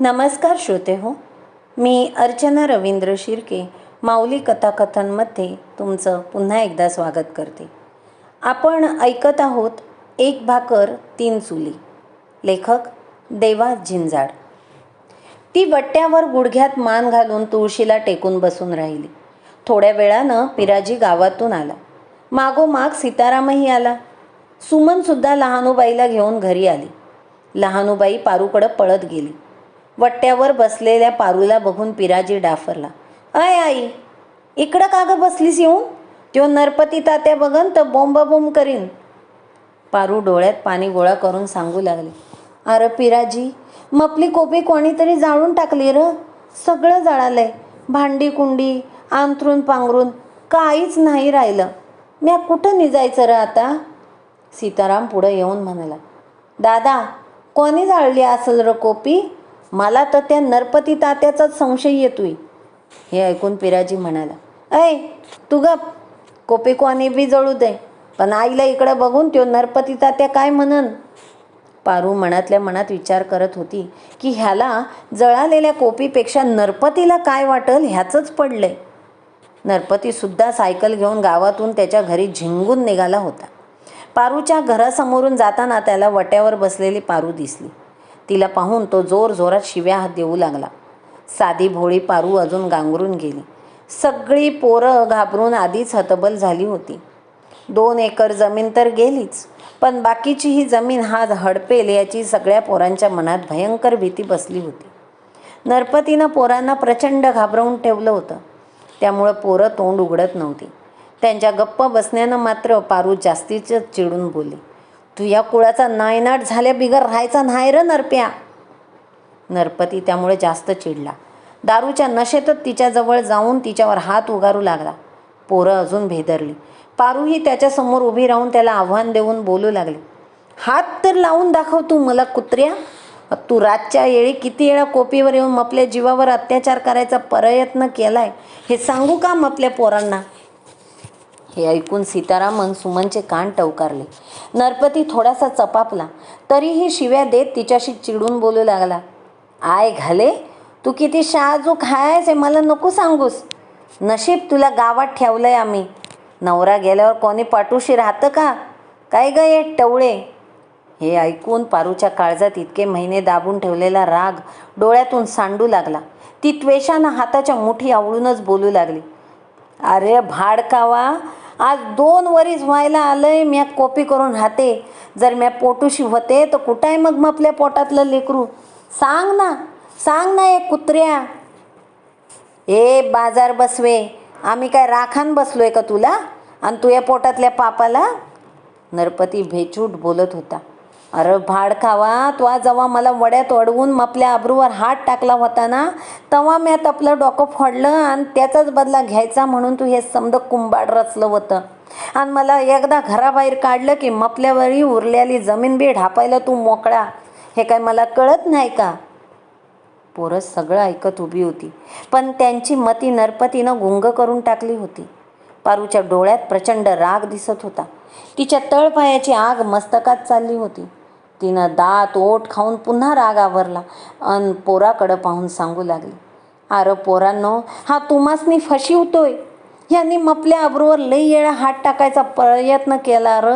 नमस्कार श्रोते हो मी अर्चना रवींद्र शिर्के माऊली कथाकथनमध्ये तुमचं पुन्हा एकदा स्वागत करते. आपण ऐकत आहोत एक भाकर तीन चुली. लेखक देवा झिंजाड. ती वट्ट्यावर गुडघ्यात मान घालून तुळशीला टेकून बसून राहिली. थोड्या वेळानं पिराजी गावातून आला. मागोमाग सीतारामही आला. सुमनसुद्धा लहानूबाईला घेऊन घरी आली. लहानूबाई पारूकडं पळत गेली. वट्ट्यावर बसलेल्या पारूला बघून पिराजी डाफरला अय आई इकडं का गं बसलीस येऊन? त्यो नरपती तात्या बघन तर बोंब बोंब करीन. पारू डोळ्यात पाणी गोळा करून सांगू लागले अरे पिराजी मपली कोपी कोणीतरी जाळून टाकली र सगळं जळालंय भांडी कुंडी आंथरून पांघरून काहीच नाही राहिलं म्या कुठं निजायचं र आता? सीताराम पुढं येऊन म्हणाला दादा कोणी जाळली असेल र कोपी? मला तर त्या नरपती तात्याचाच संशय येतोय. हे ऐकून पिराजी म्हणाला ऐ तू गप. कोपी बी जळू दे. पण आईला इकडं बघून त्यो नरपती तात्या काय म्हणन? पारू मनातल्या मनात विचार करत होती की ह्याला जळालेल्या कोपीपेक्षा नरपतीला काय वाटल ह्याचंच पडलंय. नरपतीसुद्धा सायकल घेऊन गावातून त्याच्या घरी झिंगून निघाला होता. पारूच्या घरासमोरून जाताना त्याला वट्यावर बसलेली पारू दिसली. तिला पाहून तो जोर जोरात शिव्या हात देऊ लागला. साधी भोळी पारू अजून गांगरून गेली. सगळी पोरं घाबरून आधीच हतबल झाली होती. दोन एकर जमीन तर गेलीच पण बाकीची ही जमीन हा हडपेल याची सगळ्या पोरांच्या मनात भयंकर भीती बसली होती. नरपतीनं पोरांना प्रचंड घाबरवून ठेवलं होतं. त्यामुळं पोरं तोंड उघडत नव्हती. त्यांच्या गप्प बसण्यानं मात्र पारू जास्तीच चिडून बोलली. तू या कुळाचा नायनाट झाल्या बिगर राहायचा नाही र नरप्या. नरपती त्यामुळे जास्त चिडला. दारूच्या नशेतच तिच्याजवळ जाऊन तिच्यावर हात उगारू लागला. पोरं अजून भेदरली. पारूही त्याच्यासमोर उभी राहून त्याला आव्हान देऊन बोलू लागली. हात तर लावून दाखव तू मला कुत्र्या. तू रातच्या येळी किती वेळा कोपीवर येऊन मपल्या जीवावर अत्याचार करायचा प्रयत्न केलाय हे सांगू का मपल्या पोरांना? हे ऐकून सीतारामन सुमनचे कान टवकारले. नरपती थोडासा चपापला. तरीही शिव्या देत तिच्याशी चिडून बोलू लागला. आय घाले तू किती शहाजूक आहेस हे मला नको सांगूस. नशीब तुला गावात ठेवलंय आम्ही. नवरा गेल्यावर कोणी पाठूशी राहतं का? काय ग ये टवळे? हे ऐकून पारूच्या काळजात इतके महिने दाबून ठेवलेला राग डोळ्यातून सांडू लागला. ती त्वेषानं हाताच्या मुठी आवळूनच बोलू लागली. अरे भाडकावा आज दोन वरीस व्हायला आलंय म्या कॉपी करून राहते. जर म्या पोटूशी होते तर कुठं आहे मग आपल्या पोटातलं लेकरू? सांग ना सांग ना एक कुत्र्या. ए बाजार बसवे आम्ही काय राखान बसलोय का तुला? आणि तू या पोटातल्या पापाला? नरपती भेचूट बोलत होता. अरे भाड खावा तो जेव्हा मला वड्यात अडवून मपल्या अब्रूवर हात टाकला होता ना तेव्हा मी आता आपलं डोकं फोडलं आणि त्याचाच बदला घ्यायचा म्हणून तू हे समद कुंभाड रचलं होतं. आणि मला एकदा घराबाहेर काढलं की मपल्यावरही उरलेली जमीन बी ढापायला तू मोकळा. हे काय मला कळत नाही का? पोरं सगळं ऐकत उभी होती पण त्यांची मती नरपतीनं गुंग करून टाकली होती. पारूच्या डोळ्यात प्रचंड राग दिसत होता. तिच्या तळपायाची आग मस्तकात चालली होती. तिनं दात ओठ खाऊन पुन्हा राग आवरला अन पोराकडं पाहून सांगू लागली अरे पोरांनो हा तुमासनी फशिवतोय. ह्यांनी मपल्या अब्रूवर लई येळा हात टाकायचा प्रयत्न केला र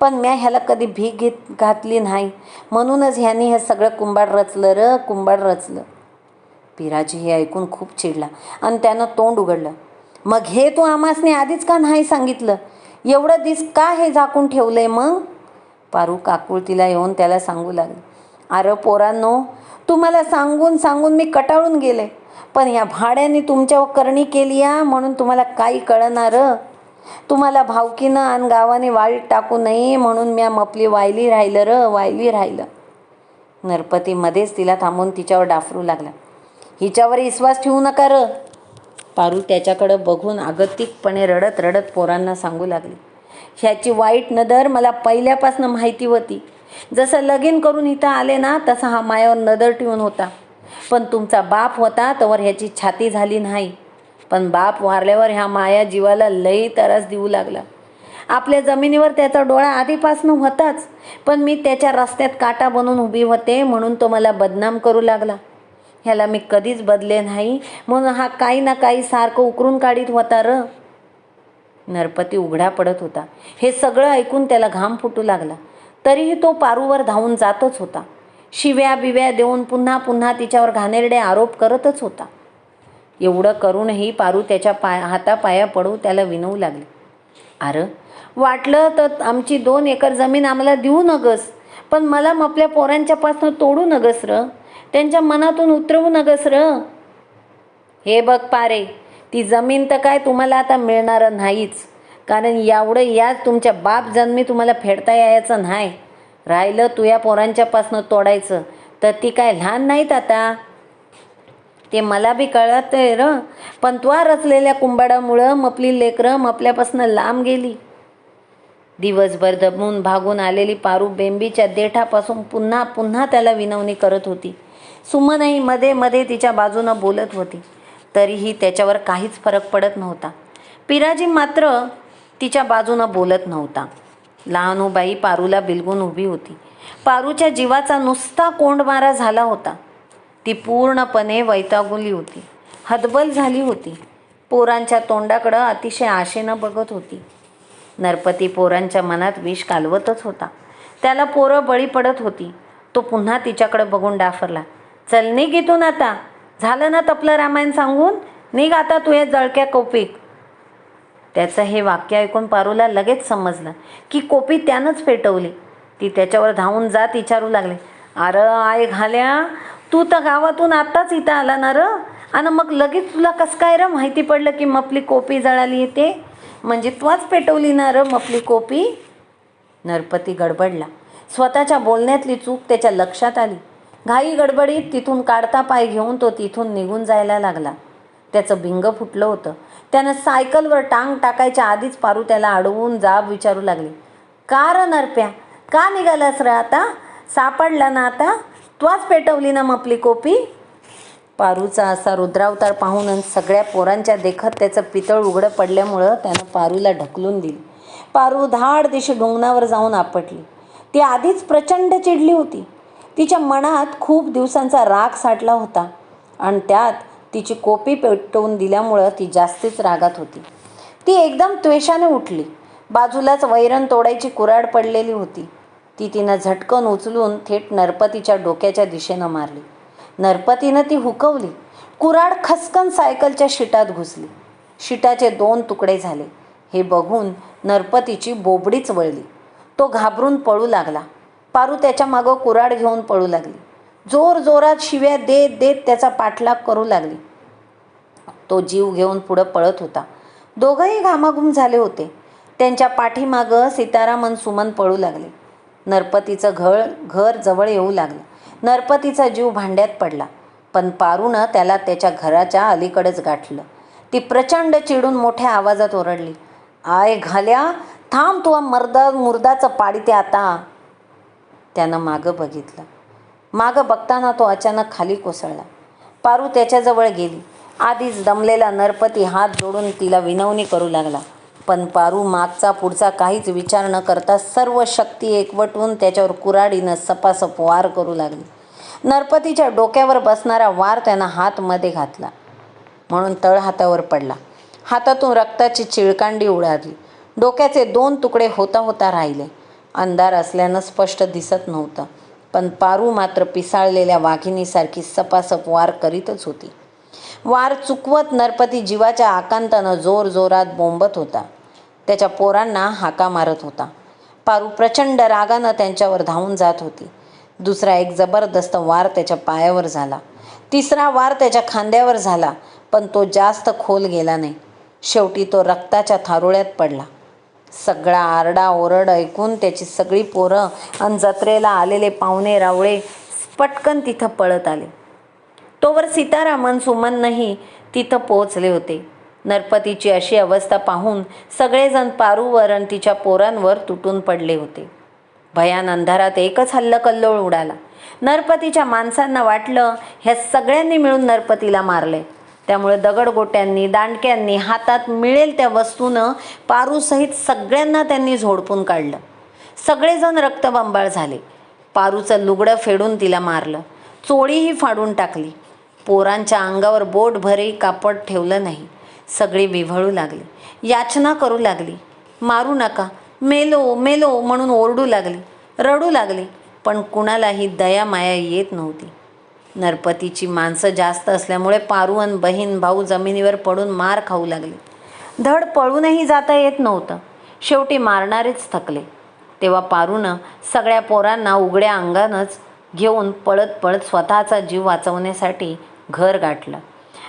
पण म्या ह्याला कधी भीक घेत घातली नाही. म्हणूनच ह्यांनी हे सगळं कुंभाड रचलं र कुंभाड रचलं. पिराजी हे ऐकून खूप चिडला आणि त्यानं तोंड उघडलं मग हे तू आमासने आधीच का नाही सांगितलं? एवढं दिस का हे झाकून ठेवलंय मग? पारू काकुळतीला येऊन त्याला सांगू लागले. अरे पोरांनो तुम्हाला सांगून सांगून मी कटाळून गेले. पण या भाड्याने तुमच्यावर करणी केली या म्हणून तुम्हाला काही कळणार. तुम्हाला भावकीनं आणि गावाने वाईट टाकू नये म्हणून म्या मपली वायली राहिलं र वायली राहिलं. नरपती मध्येच तिला थांबून तिच्यावर डाफरू लागला. हिच्यावर विश्वास ठेवू नका र. पारू त्याच्याकडं बघून आगतिकपणे रडत रडत पोरांना सांगू लागली. ह्याची वाईट नदर मला पहिल्यापासून माहिती होती. जसं लगीन करून इथं आले ना तसा हा मायावर नदर ठेवून होता. पण तुमचा बाप होता तवर ह्याची छाती झाली नाही. पण बाप वारल्यावर ह्या माया जीवाला लई त्रास देऊ लागला. आपल्या जमिनीवर त्याचा डोळा आधीपासून होताच पण मी त्याच्या रस्त्यात काटा बनून उभी होते म्हणून तो मला बदनाम करू लागला. ह्याला मी कधीच बदले नाही म्हणून हा काही ना काही सारखं उकरून काढीत होता र. नरपती उघडा पडत होता. हे सगळं ऐकून त्याला घाम फुटू लागला. तरीही तो पारूवर धावून जातच होता. शिव्या बिव्या देऊन पुन्हा पुन्हा तिच्यावर घाणेरडे आरोप करतच होता. एवढं करूनही पारू त्याच्या पाय हातापाया पडू त्याला विनवू लागले. अरे वाटलं तर आमची दोन एकर जमीन आम्हाला देऊ नगस पण मला आपल्या पोरांच्यापासून तोडू नगस र? त्यांच्या मनातून उतरवू नगस र? हे बघ पारे ती जमीन तर काय तुम्हाला आता मिळणार नाहीच. कारण एवढं याच तुमच्या बाप जन्मी तुम्हाला फेडता यायचं नाही. राहिलं तुया पोरांच्यापासनं तोडायचं. तर ती काय लहान नाहीत आता? ते मला बी कळत आहे र. पण त्वा रचलेल्या कुंभाडामुळं मपली लेकरं मपल्यापासनं लांब गेली. दिवसभर दबून भागून आलेली पारू बेंबीच्या देठापासून पुन्हा पुन्हा त्याला विनवणी करत होती. सुमनही मध्ये मध्ये तिच्या बाजूनं बोलत होती. तरीही त्याच्यावर काहीच फरक पडत नव्हता. पिराजी मात्र तिच्या बाजूनं बोलत नव्हता. लहानूबाई हो पारूला बिलगून उभी होती. पारूच्या जीवाचा नुसता कोंडमारा झाला होता. ती पूर्णपणे वैतागुली होती. हतबल झाली होती. पोरांच्या तोंडाकडं अतिशय आशेनं बघत होती. नरपती पोरांच्या मनात विष कालवतच होता. त्याला पोरं बळी पडत होती. तो पुन्हा तिच्याकडे बघून डाफरला. चल घेतून आता. झालं ना तपलं रामायण सांगून? निघ आता तू हे जळक्या कोपीक. त्याचं हे वाक्य ऐकून पारूला लगेच समजलं की कोपी त्यानंच पेटवली. ती त्याच्यावर धावून जात विचारू लागले. अरे आय घाल्या तू तर गावातून आत्ताच इथं आला ना र? आणि मग लगेच तुला कसं काय र माहिती पडलं की मपली कोपी जळाली येते म्हणजे त्वाच पेटवली ना र मपली कोपी? नरपती गडबडला. स्वतःच्या बोलण्यातली चूक त्याच्या लक्षात आली. घाई गडबडीत तिथून काढता पाय घेऊन तो तिथून निघून जायला लागला. त्याचं भिंग फुटलं होतं. त्यानं सायकलवर टांग टाकायच्या आधीच पारू त्याला अडवून जाब विचारू लागली. का र नरप्या? का निघालास र आता? सापडला ना आता? त्वाच पेटवली ना मपली कोपी? पारूचा असा रुद्रावतार पाहून सगळ्या पोरांच्या देखत त्याचं पितळ उघडं पडल्यामुळं त्यानं पारूला ढकलून दिली. पारू धाड दिशी ढुंगणावर जाऊन आपटली. ती आधीच प्रचंड चिडली होती. तिच्या मनात खूप दिवसांचा राग साठला होता आणि त्यात तिची कोपी पेटवून दिल्यामुळं ती जास्तीच रागात होती. ती एकदम त्वेषाने उठली. बाजूलाच वैरण तोडायची कुराड पडलेली होती. ती तिनं झटकन उचलून थेट नरपतीच्या डोक्याच्या दिशेनं मारली. नरपतीनं ती हुकवली. कुराड खसकन सायकलच्या शिटात घुसली. शिटाचे दोन तुकडे झाले. हे बघून नरपतीची बोबडीच वळली. तो घाबरून पळू लागला. पारू त्याच्या मागं कुराड घेऊन पळू लागली. जोर जोरात शिव्या देत देत त्याचा पाठलाग करू लागली. तो जीव घेऊन पुढं पळत होता. दोघंही घामाघूम झाले होते. त्यांच्या पाठीमागं सीताराम आणि सुमन पळू लागले. नरपतीचं घळ घर जवळ येऊ लागलं. नरपतीचा जीव भांड्यात पडला. पण पारूनं त्याला त्याच्या घराच्या अलीकडेच गाठलं. ती प्रचंड चिडून मोठ्या आवाजात ओरडली. आय घाल्या थांब तुवा मर्दा मुर्दाचं पाडिते आता. त्यानं मागं बघितलं. मागं बघताना तो अचानक खाली कोसळला. पारू त्याच्याजवळ गेली. आधीच दमलेला नरपती हात जोडून तिला विनवणी करू लागला. पण पारू मागचा पुढचा काहीच विचार न करता सर्व शक्ती एकवटून त्याच्यावर कुराडीनं सपासप वार करू लागली. नरपतीच्या डोक्यावर बसणारा वार त्यानं हातमध्ये घातला. म्हणून तळ हातावर पडला. हातातून रक्ताची चिळकांडी उडाली. डोक्याचे दोन तुकडे होता होता राहिले. अंधार असल्यानं स्पष्ट दिसत नव्हतं. पण पारू मात्र पिसाळलेल्या वाघिणीसारखी सपासप वार करीतच होती. वार चुकवत नरपती जीवाच्या आकांतानं जोर जोरात बोंबत होता. त्याच्या पोरांना हाका मारत होता. पारू प्रचंड रागानं त्यांच्यावर धावून जात होती. दुसरा एक जबरदस्त वार त्याच्या पायावर झाला. तिसरा वार त्याच्या खांद्यावर झाला पण तो जास्त खोल गेला नाही. शेवटी तो रक्ताच्या थारोळ्यात पडला. सगळा आरडा ओरड ऐकून त्याची सगळी पोरं आणि जत्रेला आलेले पाहुणे रावळे पटकन तिथं पळत आले. तोवर सीतारामन सुमनही तिथं पोहोचले होते. नरपतीची अशी अवस्था पाहून सगळेजण पारूवर आणि तिच्या पोरांवर तुटून पडले होते. भयान अंधारात एकच हल्लकल्लोळ उडाला. नरपतीच्या माणसांना वाटलं ह्या सगळ्यांनी मिळून नरपतीला मारले त्यामुळे दगडगोट्यांनी दांडक्यांनी हातात मिळेल त्या वस्तूनं पारूसहित सगळ्यांना त्यांनी झोडपून काढलं. सगळेजण रक्तबंबाळ झाले. पारूचं लुगडं फेडून तिला मारलं. चोळीही फाडून टाकली. पोरांच्या अंगावर बोट कापड ठेवलं नाही. सगळी विव्हळू लागली. याचना करू लागली. मारू नका. मेलो मेलो म्हणून ओरडू लागली. रडू लागली. पण कुणालाही दया माया येत नव्हती. नरपतीची माणसं जास्त असल्यामुळे पारू आणि बहीण भाऊ जमिनीवर पडून मार खाऊ लागले. धड पळूनही जाता येत नव्हतं. शेवटी मारणारेच थकले. तेव्हा पारूनं सगळ्या पोरांना उघड्या अंगानंच घेऊन पळत पळत स्वतःचा जीव वाचवण्यासाठी घर गाठलं.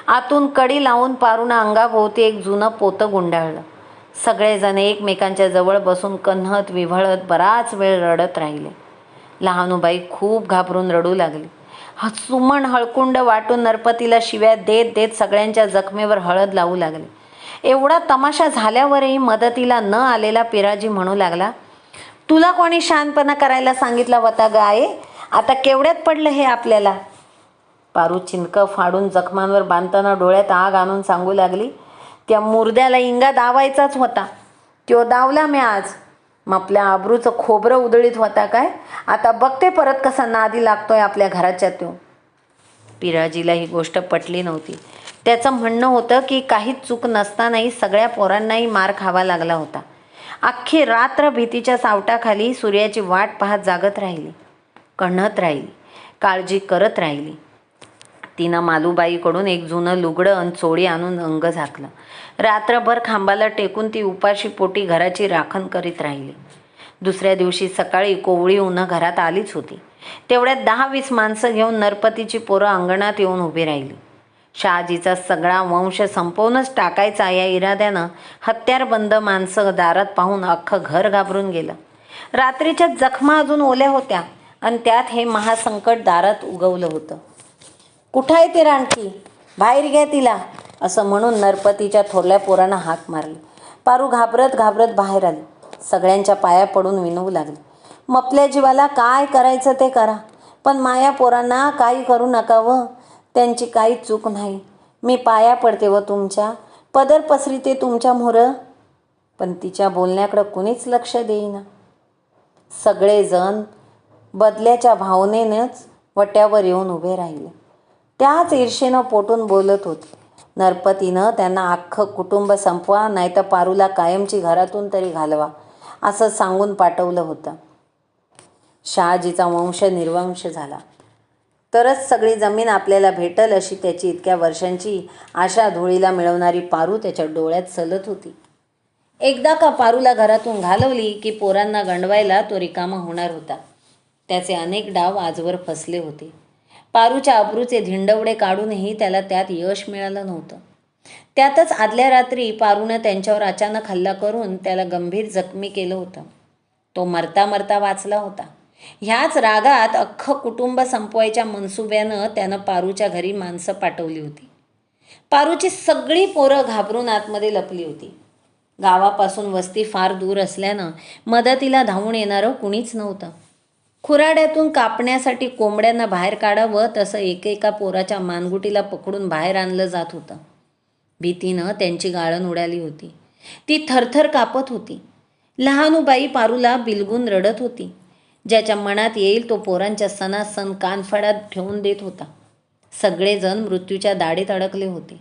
आतून कडी लावून पारूनं अंगाभोवती एक जुनं पोतं गुंडाळलं. सगळेजण एकमेकांच्या जवळ बसून कन्हत विव्हळत बराच वेळ रडत राहिले. लहानूबाई खूप घाबरून रडू लागली. सुमण हळकुंड वाटून नरपतीला शिव्या देत देत सगळ्यांच्या जखमेवर हळद लावू लागले. एवढा तमाशा झाल्यावरही मदतीला न आलेला पिराजी म्हणू लागला तुला कोणी शानपणा करायला सांगितला होता ग आहे आता केवढ्यात पडलं हे आपल्याला? पारू चिंकं फाडून जखमांवर बांधताना डोळ्यात आग आणून सांगू लागली त्या मुर्द्याला इंगा दावायचाच होता. त्यो दावला मी आज. मग आपल्या आबरूचं खोबरं उधळीत होता काय? आता बघते परत कसा नादी लागतोय आपल्या घराच्या तो पिराजीला ही गोष्ट पटली नव्हती. त्याचं म्हणणं होतं की काहीच चूक नसतानाही सगळ्या पोरांनाही मार खावा लागला होता. अख्खी रात्र भीतीच्या सावटाखाली सूर्याची वाट पाहत जागत राहिली. कण्हत राहिली. काळजी करत राहिली. तिनं मालूबाईकडून एक जुनं लुगडं आणि चोळी आणून अंग झाकलं. रात्रभर खांबाला टेकून ती उपाशी पोटी घराची राखण करीत राहिली. दुसऱ्या दिवशी सकाळी कोवळी उन्हा घरात आलीच होती. तेवढ्यात दहा वीस माणसं घेऊन नरपतीची पोरं अंगणात येऊन उभी राहिली. शहाजीचा सगळा वंश संपवूनच टाकायचा या इराद्यानं हत्यारबंद माणसं दारात पाहून अख्खं घर घाबरून गेलं. रात्रीच्या जखमा अजून ओल्या होत्या आणि त्यात हे महासंकट दारात उगवलं होतं. कुठं आहे ती रानकी बाहेर घ्या तिला. असं म्हणून नरपतीच्या थोरल्या पोरानं हाक मारली. पारू घाबरत घाबरत बाहेर आली. सगळ्यांच्या पाया पडून विनवू लागली. मपल्या जीवाला काय करायचं ते करा. पण माया पोरांना काही करू नका व. त्यांची काही चूक नाही. मी पाया पडते व तुमच्या. पदर पसरीते तुमच्या मोहरं पण तिच्या बोलण्याकडं कुणीच लक्ष देईना. सगळेजण बदल्याच्या भावनेनंच वट्यावर येऊन उभे राहिले. त्याच ईर्षेनं पोटून बोलत होते. नरपतीनं त्यांना अख्खं कुटुंब संपवा नाहीतर पारूला कायमची घरातून तरी घालवा असं सांगून पाठवलं होतं. शहाजीचा वंश निर्वंश झाला. तरच सगळी जमीन आपल्याला भेटल अशी त्याची इतक्या वर्षांची आशा धुळीला मिळवणारी पारू त्याच्या डोळ्यात चलत होती. एकदा का पारूला घरातून घालवली की पोरांना गंडवायला तो रिकामा होणार होता. त्याचे अनेक डाव आजवर फसले होते. पारूच्या अब्रूचे धिंडवडे काढूनही त्याला त्यात यश मिळालं नव्हतं. त्यातच आदल्या रात्री पारूनं त्यांच्यावर अचानक हल्ला करून त्याला गंभीर जखमी केलं होतं. तो मरता मरता वाचला होता. ह्याच रागात अख्खं कुटुंब संपवायच्या मनसुब्यानं त्यानं पारूच्या घरी माणसं पाठवली होती. पारूची सगळी पोरं घाबरून आतमध्ये लपली होती. गावापासून वस्ती फार दूर असल्यानं मदतीला धावून येणारं कुणीच नव्हतं. खुराड्यातून कापण्यासाठी कोंबड्यांना बाहेर काढावं तसं एकेका पोराच्या मानगुटीला पकडून बाहेर आणलं जात होतं. भीतीनं त्यांची गाळण उडाली होती. ती थरथर कापत होती. लहानूबाई पारूला बिलगून रडत होती. ज्याच्या मनात येईल तो पोरांच्या सणासण कानफडात ठेवून देत होता. सगळेजण मृत्यूच्या दाढीत अडकले होते.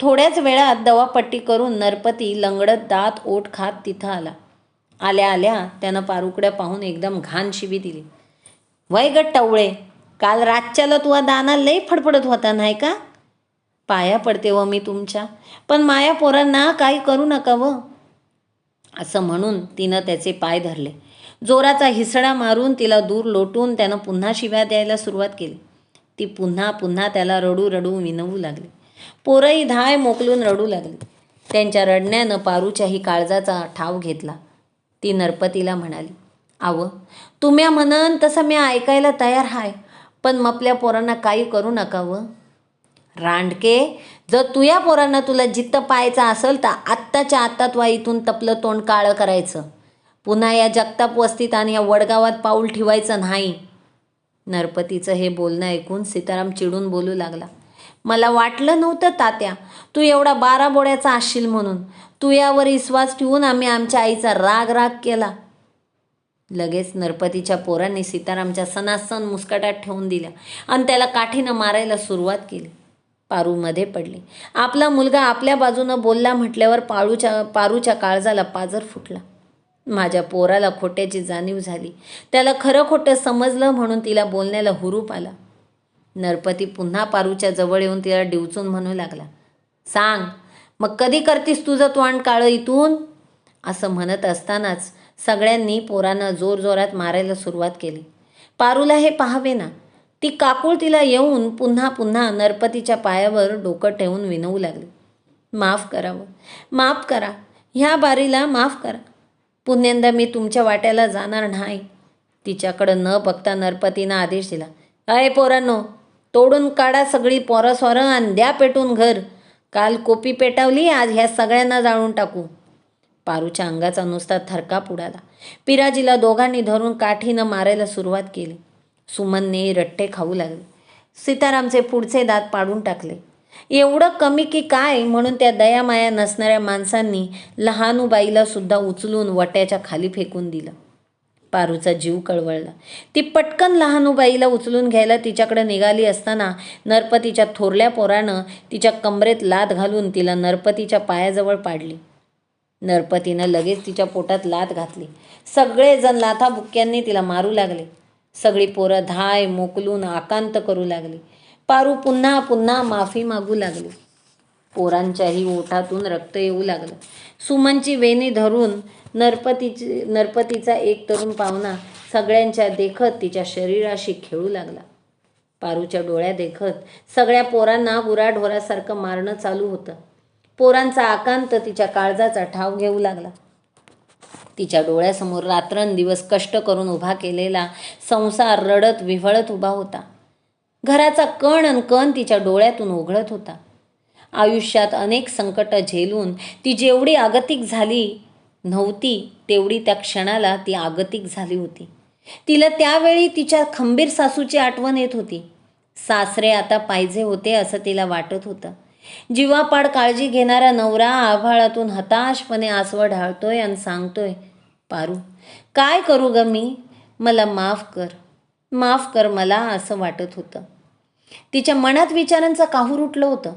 थोड्याच वेळात दवापट्टी करून नरपती लंगडत दात ओठ खात तिथं आला. आल्या आल्या त्यानं पारुकड्या पाहून एकदम घाण शिवी दिली. वय गट टवळे काल रातच्याला तुवा दाना लई फडफडत होता नाही का? पाया पडते व मी तुमच्या. पण माया पोरांना काही करू नका व. असं म्हणून तिनं त्याचे पाय धरले. जोराचा हिसडा मारून तिला दूर लोटून त्यानं पुन्हा शिव्या द्यायला सुरुवात केली. ती पुन्हा पुन्हा त्याला रडू रडू विनवू लागली. पोरंही धाय मोकलून रडू लागली. त्यांच्या रडण्यानं पारूच्याही काळजाचा ठाव घेतला. ती नरपतीला म्हणाली आव तुम्ही म्हणन तसं मी ऐकायला तयार हाय पण मपल्या पोरांना काही करू नका व. रांडके जर तुया पोरांना तुला जित्त पाहायचा असेल तर आत्ताच्या आत्ता तू इथून तपलं तोंड काळं करायचं. पुन्हा या जगताप वस्तीत आणि या वडगावात पाऊल ठेवायचं नाही. नरपतीचं हे बोलणं ऐकून सीताराम चिडून बोलू लागला. मला वाटलं नव्हतं तात्या. तू एवढा बारा बोड्याचा असशील म्हणून. तू यावर विश्वास ठेवून आम्ही आमच्या आईचा राग राग केला. लगेच नरपतीच्या पोरांनी सीतारामच्या सणासण मुस्कटात ठेवून दिल्या आणि त्याला काठीनं मारायला सुरुवात केली. पारूमध्ये पडले पडली. आपला मुलगा आपल्या बाजूनं बोलला म्हटल्यावर पाळूच्या पारूच्या काळजाला पाजर फुटला. माझ्या पोराला खोट्याची जाणीव झाली. त्याला खरं खोटं समजलं म्हणून तिला बोलण्याला हुरूप आला. नरपती पुन्हा पारूच्या जवळ येऊन तिला डिवचून म्हणू लागला. सांग मग कधी करतीस तुझं तोंड काळं इथून? असं म्हणत असतानाच सगळ्यांनी पोरांना जोरजोरात मारायला सुरुवात केली. पारूला हे पाहावे ना. ती काकूळ तिला येऊन पुन्हा पुन्हा नरपतीच्या पायावर डोकं ठेवून विनवू लागली. माफ करावं. माफ करा. ह्या बारीला माफ करा. पुण्यांदा मी तुमच्या वाट्याला जाणार नाही. तिच्याकडं न बघता नरपतीनं आदेश दिला. अय पोरांनो तोडून काढा सगळी पोरं सोरं आणि द्या पेटून घर. काल कोपी पेटावली आज ह्या सगळ्यांना जाळून टाकू. पारूच्या अंगाचा नुसता थरकाप उडाला पिराजीला दोघांनी धरून काठीनं मारायला सुरुवात केली. सुमनने रट्टे खाऊ लागले. सीतारामचे पुढचे दात पाडून टाकले. एवढं कमी की काय? म्हणून त्या दयामाया नसणाऱ्या माणसांनी लहानूबाईला सुद्धा उचलून वट्याच्या खाली फेकून दिलं. पारूचा जीव कळवळला. ती पटकन लहानूबाईला उचलून घ्यायला तिच्याकडे निघाली असताना नरपतीच्या थोरल्या पोरानं तिच्या कमरेत लात घालून तिला नरपतीच्या पायाजवळ पाडली. नरपतीनं लगेच तिच्या पोटात लात घातली. सगळेजण लाथाबुक्क्यांनी तिला मारू लागले. सगळी पोरं धाय मोकलून आकांत करू लागली. पारू पुन्हा पुन्हा माफी मागू लागली. पोरांच्याही ओठातून रक्त येऊ लागलं. सुमनची वेणी धरून नरपतीची नरपतीचा एक तरुण पाहुणा सगळ्यांच्या देखत तिच्या शरीराशी खेळू लागला. पारूच्या डोळ्या देखत सगळ्या पोरांना गुराढोरासारखं मारणं चालू होतं. पोरांचा आकांत तिच्या काळजाचा ठाव घेऊ लागला. तिच्या डोळ्यासमोर रात्रंदिवस कष्ट करून उभा केलेला संसार रडत विव्हळत उभा होता. घराचा कण अन कण तिच्या डोळ्यातून ओघळत होता. आयुष्यात अनेक संकट झेलून ती जेवढी आगतिक झाली नव्हती तेवढी त्या क्षणाला ती आगतिक झाली होती. तिला त्यावेळी तिच्या खंबीर सासूची आठवण येत होती. सासरे आता पाहिजे होते असं तिला वाटत होतं. जीवापाड काळजी घेणारा नवरा आभाळातून हताशपणे आसवं ढाळतोय आणि सांगतोय पारू काय करू ग मी? मला माफ कर. माफ कर मला असं वाटत होतं. तिच्या मनात विचारांचं काहूर उठलं होतं.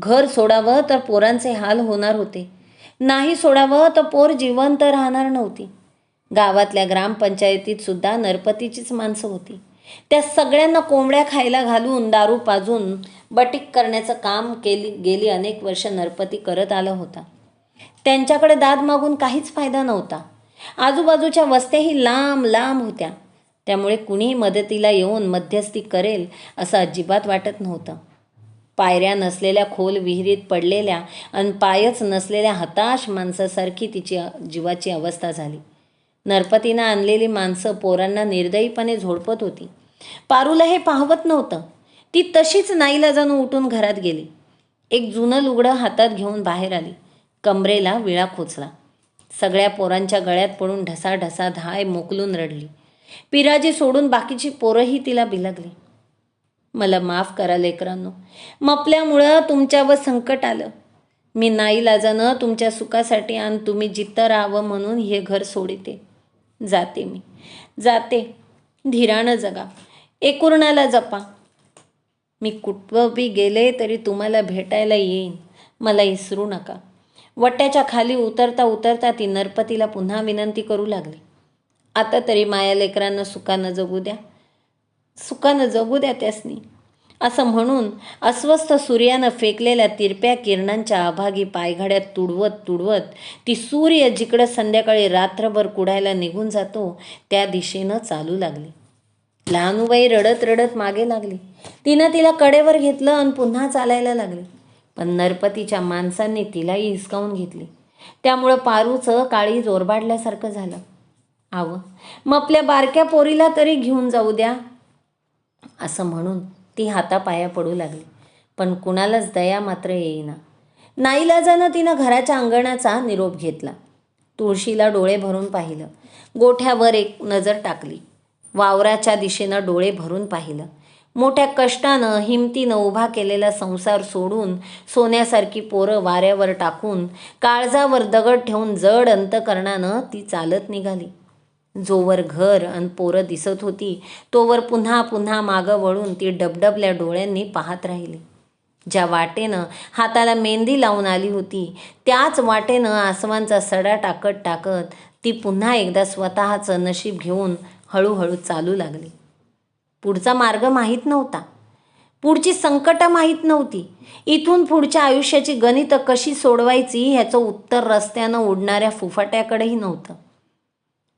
घर सोडावं तर पोरांचे हाल होणार होते. नाही सोडावं तर पोर जिवंत राहणार नव्हती. गावातल्या ग्रामपंचायतीत सुद्धा नरपतीचीच माणसं होती. त्या सगळ्यांना कोंबड्या खायला घालून दारू पाजून बटीक करण्याचं काम केली गेली अनेक वर्ष नरपती करत आला होता. त्यांच्याकडे दाद मागून काहीच फायदा नव्हता. आजूबाजूच्या वस्त्याही लांब लांब होत्या. त्यामुळे कुणीही मदतीला येऊन मध्यस्थी करेल असं अजिबात वाटत नव्हतं. पायऱ्या नसलेल्या खोल विहिरीत पडलेल्या आणि पायच नसलेल्या हताश माणसासारखी तिची जीवाची अवस्था झाली. नरपतीनं आणलेली माणसं पोरांना निर्दयीपणे झोडपत होती. पारूला हे पाहवत नव्हतं. ती तशीच नाईला जाणून उठून घरात गेली. एक जुनं लुगडं हातात घेऊन बाहेर आली. कमरेला विळा खोचला. सगळ्या पोरांच्या गळ्यात पडून ढसा ढसा धाय मोकलून रडली. पिराजी सोडून बाकीची पोरंही तिला बिलगली. मला माफ करा लेकरांनो. मपल्यामुळं तुमच्यावर संकट आलं. मी नाईलाजानं तुमच्या सुखासाठी आणि तुम्ही जिथं राहावं म्हणून हे घर सोडिते. जाते मी. जाते. धीरानं जगा. एकुरणाला जपा. मी कुठंबी गेले तरी तुम्हाला भेटायला येईन. मला इसरू नका. वट्याच्या खाली उतरता उतरता ती नरपतीला पुन्हा विनंती करू लागली. आता तरी माया लेकरांना सुखानं जगू द्या. सुखानं जगू द्या त्यासनी. असं म्हणून अस्वस्थ सूर्यानं फेकलेल्या तिरप्या किरणांच्या अभागी पायघड्यात तुडवत तुडवत ती सूर्य जिकडं संध्याकाळी रात्रभर कुडायला निघून जातो त्या दिशेनं चालू लागली. लहानूबाई रडत रडत मागे लागली. तिनं तिला कडेवर घेतलं आणि पुन्हा चालायला लागली. पण नरपतीच्या माणसांनी तिलाही हिसकावून घेतली. त्यामुळं पारूचं काळी जोरबाडल्यासारखं झालं. आव मग आपल्या बारक्या पोरीला तरी घेऊन जाऊ द्या. असं म्हणून ती हातापाया पडू लागली. पण कुणालाच दया मात्र येईना. नाईलाजानं तिनं घराच्या अंगणाचा निरोप घेतला. तुळशीला डोळे भरून पाहिलं. गोठ्यावर एक नजर टाकली. वावराच्या दिशेनं डोळे भरून पाहिलं. मोठ्या कष्टानं हिमतीनं उभा केलेला संसार सोडून सोन्यासारखी पोरं वाऱ्यावर टाकून काळजावर दगड ठेवून जड अंतकरणानं ती चालत निघाली. जोवर घर आणि पोरं दिसत होती तोवर पुन्हा पुन्हा मागं वळून ती डबडबल्या डोळ्यांनी पाहत राहिली. ज्या वाटेनं हाताला मेहंदी लावून आली होती त्याच वाटेनं आसमानचा सडा टाकत टाकत ती पुन्हा एकदा स्वतःचं नशीब घेऊन हळूहळू चालू लागली. पुढचा मार्ग माहीत नव्हता. पुढची संकटं माहीत नव्हती. इथून पुढच्या आयुष्याची गणितं कशी सोडवायची ह्याचं उत्तर रस्त्यानं उडणाऱ्या फुफाट्याकडेही नव्हतं.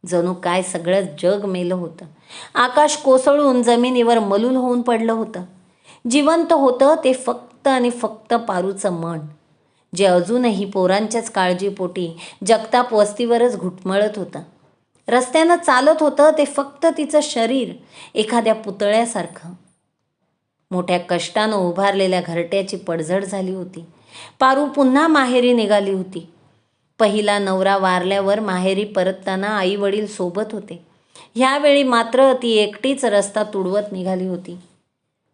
जणू काय सगळं जग मेलं होतं. आकाश कोसळून जमिनीवर मलूल होऊन पडलं होतं. जिवंत होतं ते फक्त आणि फक्त पारूचं मन. जे अजूनही पोरांच्याच काळजीपोटी जगताप वस्तीवरच घुटमळत होतं. रस्त्यानं चालत होतं ते फक्त तिचं शरीर एखाद्या पुतळ्यासारखं. मोठ्या कष्टानं उभारलेल्या घरट्याची पडझड झाली होती. पारू पुन्हा माहेरी निघाली होती. पहिला नवरा वारल्यावर माहेरी परतताना आई वडील सोबत होते. ह्यावेळी मात्र ती एकटीच रस्ता तुडवत निघाली होती.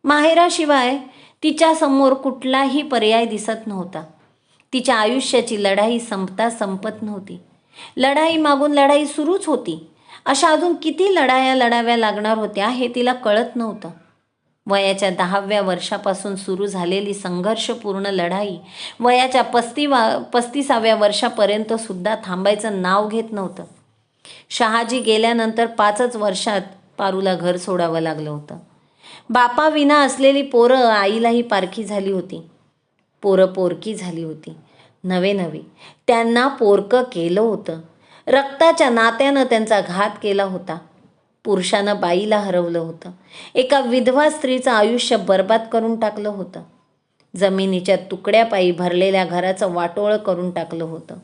माहेराशिवाय तिच्यासमोर कुठलाही पर्याय दिसत नव्हता. तिच्या आयुष्याची लढाई संपता संपत नव्हती. लढाई मागून लढाई सुरूच होती. अशा अजून किती लढाया लढाव्या लागणार होत्या हे तिला कळत नव्हतं. वयाच्या दहाव्या वर्षापासून सुरू झालेली संघर्षपूर्ण लढाई वयाच्या पस्तीवा पस्तीसाव्या वर्षापर्यंत सुद्धा थांबायचं नाव घेत नव्हतं. शहाजी गेल्यानंतर पाचच वर्षात पारूला घर सोडावं लागलं होतं. बापा विना असलेली पोरं आईलाही पारखी झाली होती. पोरं पोरकी झाली होती. नवे नवे. त्यांना पोरकं केलं होतं. रक्ताच्या नात्यानं त्यांचा घात केला होता. पुरुषानं बाईला हरवलं होतं. एका विधवा स्त्रीचं आयुष्य बर्बाद करून टाकलं होतं. जमिनीच्या तुकड्यापायी भरलेल्या घराचं वाटोळं करून टाकलं होतं.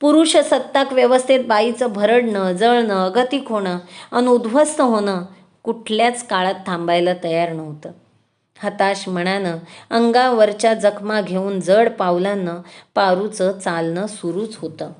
पुरुष सत्ताक व्यवस्थेत बाईचं भरडणं जळणं अगतिक होणं अन उद्ध्वस्त होणं कुठल्याच काळात थांबायला तयार नव्हतं. हताश मनानं अंगावरच्या जखमा घेऊन जड पावलानं पारूचं चालणं सुरूच होतं.